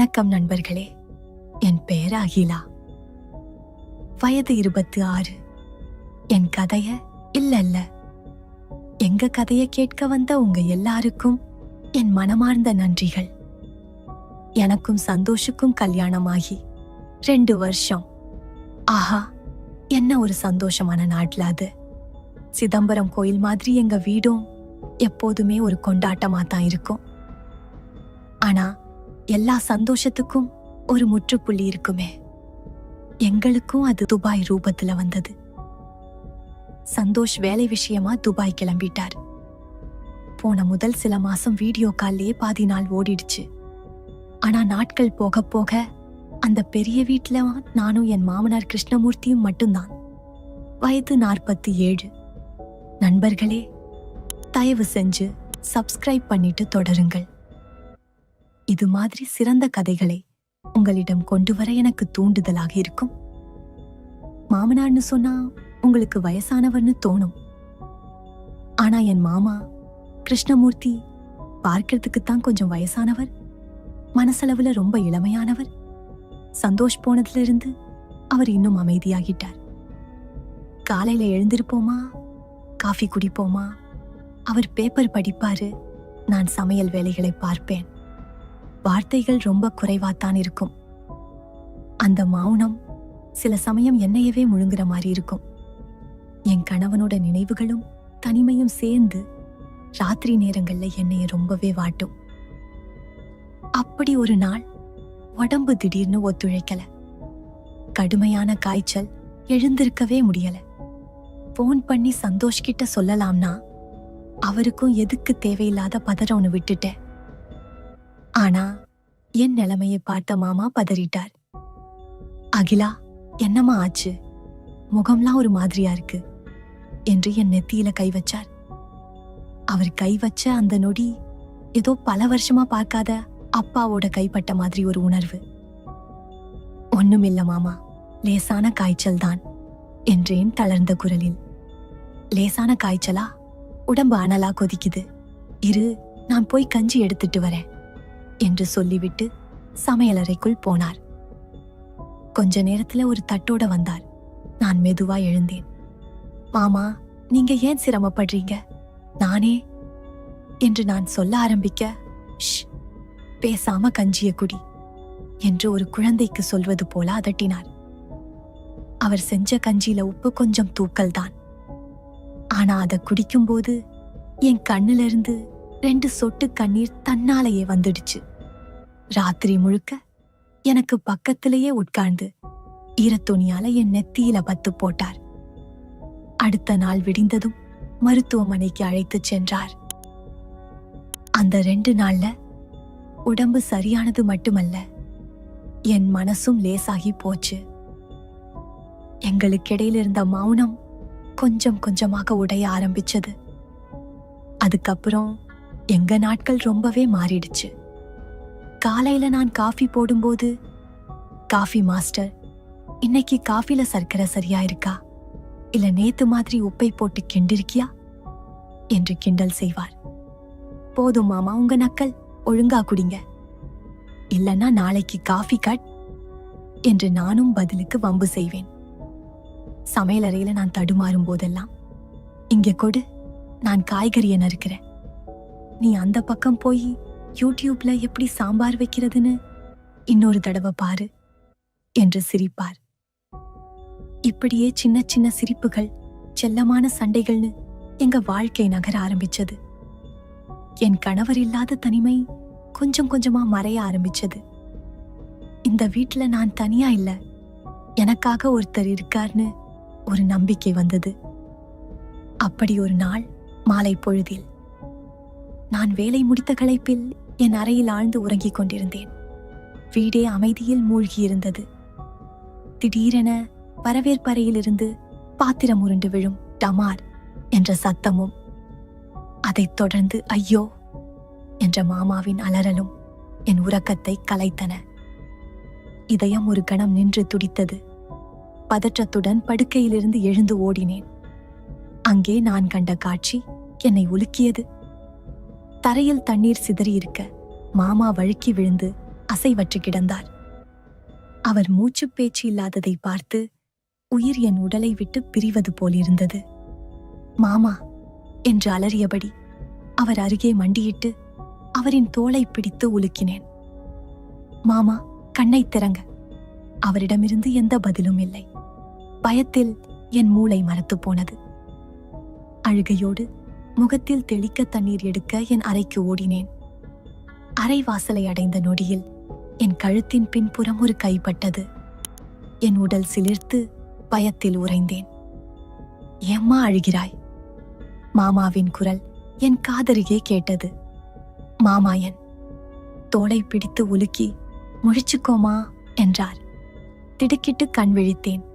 வணக்கம் நண்பர்களே. என் பெயர் அகிலா. வயது இருபத்தி ஆறு. என் கதைய இல்ல இல்ல எங்க கதைய கேட்க வந்த உங்க எல்லாருக்கும் என் மனமார்ந்த நன்றிகள். எனக்கும் சந்தோஷுக்கும் கல்யாணமாகி ரெண்டு வருஷம். ஆஹா என்ன ஒரு சந்தோஷமான நாட்ல அது. சிதம்பரம் கோயில் மாதிரி எங்க வீடும் எப்போதுமே ஒரு கொண்டாட்டமா தான் இருக்கும். ஆனா எல்லா சந்தோஷத்துக்கும் ஒரு முற்றுப்புள்ளி இருக்குமே. எங்களுக்கும் அது துபாய் ரூபத்துல வந்தது. சந்தோஷ் வேலை விஷயமா துபாய் கிளம்பிட்டார். போன முதல் சில மாசம் வீடியோ கால்லயே பாதி நாள் ஓடிடுச்சு. ஆனா நாட்கள் போக போக அந்த பெரிய வீட்டில் நானும் என் மாமனார் கிருஷ்ணமூர்த்தியும் மட்டும்தான். வயது நாற்பத்தி ஏழு. நண்பர்களே தயவு செஞ்சு சப்ஸ்கிரைப் பண்ணிட்டு தொடருங்கள். இது மாதிரி சிறந்த கதைகளை உங்களிடம் கொண்டு வர எனக்கு தூண்டுதலாக இருக்கும். மாமனார்னு சொன்னா உங்களுக்கு வயசானவர்னு தோணும். ஆனா என் மாமா கிருஷ்ணமூர்த்தி பார்க்கறதுக்கு தான் கொஞ்சம் வயசானவர். மனசளவுல ரொம்ப இளமையானவர். சந்தோஷ் போனதுல இருந்து அவர் இன்னும் அமைதியாகிட்டார். காலையில எழுந்திருப்போமா? காஃபி குடிப்போமா? அவர் பேப்பர் படிப்பாரு. நான் சமையல் வேலைகளை பார்ப்பேன். வார்த்தைகள் ரொம்ப குறைவாத்தான் இருக்கும். அந்த மௌனம் சில சமயம் என்னையவே முழுங்குற மாதிரி இருக்கும். என் கணவனோட நினைவுகளும் தனிமையும் சேர்ந்து ராத்திரி நேரங்கள்ல என்னைய ரொம்பவே வாட்டும். அப்படி ஒரு நாள் உடம்பு திடீர்னு ஒத்துழைக்கல. கடுமையான காய்ச்சல் எழுந்திருக்கவே முடியல. ஃபோன் பண்ணி சந்தோஷ் கிட்ட சொல்லலாம்னா அவருக்கும் எதுக்கு தேவையில்லாத பதறம்னு விட்டுட்டேன். ஆனா என் நிலைமையை பார்த்த மாமா பதறிட்டார். அகிலா என்னம்மா ஆச்சு? முகம்லாம் ஒரு மாதிரியா இருக்கு என்று என் நெத்தியில கை வச்சார். அவர் கை வச்ச அந்த நொடி ஏதோ பல வருஷமா பார்க்காத அப்பாவோட கைப்பட்ட மாதிரி ஒரு உணர்வு. ஒண்ணுமில்ல மாமா லேசான காய்ச்சல் தான் என்றேன் தளர்ந்த குரலில். லேசான காய்ச்சலா? உடம்பு அனலா கொதிக்குது. இரு நான் போய் கஞ்சி எடுத்துட்டு வரேன். என்று சொல்லிவிட்டு சமையலறைக்குள் போனார். கொஞ்ச நேரத்துல ஒரு தட்டோட வந்தார். நான் மெதுவா எழுந்தேன். மாமா நீங்க ஏன் சிரமப்படுறீங்க? நானே என்று நான் சொல்ல ஆரம்பிக்க "ஷ், பேசாம கஞ்சிய குடி என்று ஒரு குழந்தைக்கு சொல்வது போல அதட்டினார். அவர் செஞ்ச கஞ்சியில உப்பு கொஞ்சம் தூக்கல் தான் ஆனா அதை குடிக்கும்போது என் கண்ணிலிருந்து ரெண்டு சொட்டு கண்ணீர் தன்னாலேயே வந்துடுச்சு. ராத்திரி முழுக்க எனக்கு பக்கத்திலேயே உட்கார்ந்து ஈரத்துணியால என் நெத்தியில பத்து போட்டார். அடுத்த நாள் விடிந்ததும் மருத்துவமனைக்கு அழைத்துச் சென்றார். அந்த ரெண்டு நாள்ல உடம்பு சரியானது மட்டுமல்ல என் மனசும் லேசாகி போச்சு. எங்களுக்கிடையில் இருந்த மௌனம் கொஞ்சம் கொஞ்சமாக உடைய ஆரம்பிச்சது. அதுக்கப்புறம் எங்க நாட்கள் ரொம்பவே மாறிடுச்சு. காலையில நான் காஃபி போடும்போது காஃபி மாஸ்டர் இன்னைக்கு காஃபில சர்க்கரை சரியா இருக்கா? இல்ல நேத்து மாதிரி உப்பை போட்டு கிண்டிருக்கியா? என்று கிண்டல் செய்வார். போதும் மாமா உங்க நக்கல். ஒழுங்கா குடிங்க. இல்லைன்னா நாளைக்கு காஃபி கட் என்று நானும் பதிலுக்கு வம்பு செய்வேன். சமையலறையில நான் தடுமாறும் போதெல்லாம் இங்க கொடு நான் காய்கறியை நறுக்கிறேன். நீ அந்த பக்கம் போய் யூடியூப்ல எப்படி சாம்பார் வைக்கிறதுன்னு இன்னொரு தடவை பாரு என்று சிரிப்பார். இப்படியே சின்ன சின்ன சிரிப்புகள் செல்லமான சண்டைகள்னு எங்க வாழ்க்கை நகர ஆரம்பிச்சது. என் கணவர் இல்லாத தனிமை கொஞ்சம் கொஞ்சமா மறைய ஆரம்பிச்சது. இந்த வீட்டுல நான் தனியா இல்ல எனக்காக ஒருத்தர் இருக்கார்னு ஒரு நம்பிக்கை வந்தது. அப்படி ஒரு நாள் மாலை பொழுதில் நான் வேலை முடித்த களைப்பில் என் அறையில் ஆழ்ந்து உறங்கிக் கொண்டிருந்தேன். வீடே அமைதியில் மூழ்கியிருந்தது. திடீரென வரவேற்பறையிலிருந்து பாத்திரம் உருண்டு விழும் டமார் என்ற சத்தமும் அதைத் தொடர்ந்து ஐயோ என்ற மாமாவின் அலறலும் என் உறக்கத்தை கலைத்தன. இதயம் ஒரு கணம் நின்று துடித்தது. பதற்றத்துடன் படுக்கையிலிருந்து எழுந்து ஓடினேன். அங்கே நான் கண்ட காட்சி என்னை உலுக்கியது. தரையில் தண்ணீர் சிதறியிருக்க மாமா வழுக்கி விழுந்து அசைவற்று கிடந்தார். அவர் மூச்சு பேச்சு இல்லாததை பார்த்து உயிர் என் உடலை விட்டு பிரிவது போலிருந்தது மாமா என்று அலறியபடி அவர் அருகே மண்டியிட்டு அவரின் தோளை பிடித்து உலுக்கினேன். மாமா கண்ணை திறங்க. அவரிடமிருந்து எந்த பதிலும் இல்லை. பயத்தில் என் மூளை மரத்துப் போனது. அழுகையோடு முகத்தில் தெளிக்க தண்ணீர் எடுக்க என் அறைக்கு ஓடினேன். அறை வாசலை அடைந்த நொடியில் என் கழுத்தின் பின்புறம் ஒரு கைப்பட்டது என் உடல் சிலிர்த்து பயத்தில் உறைந்தேன். ஏம்மா அழுகிறாய்? மாமாவின் குரல் என் காதருகே கேட்டது. மாமா என் தோளை பிடித்து உலுக்கி முழிச்சுக்கோமா? என்றார். திடுக்கிட்டு கண் விழித்தேன்.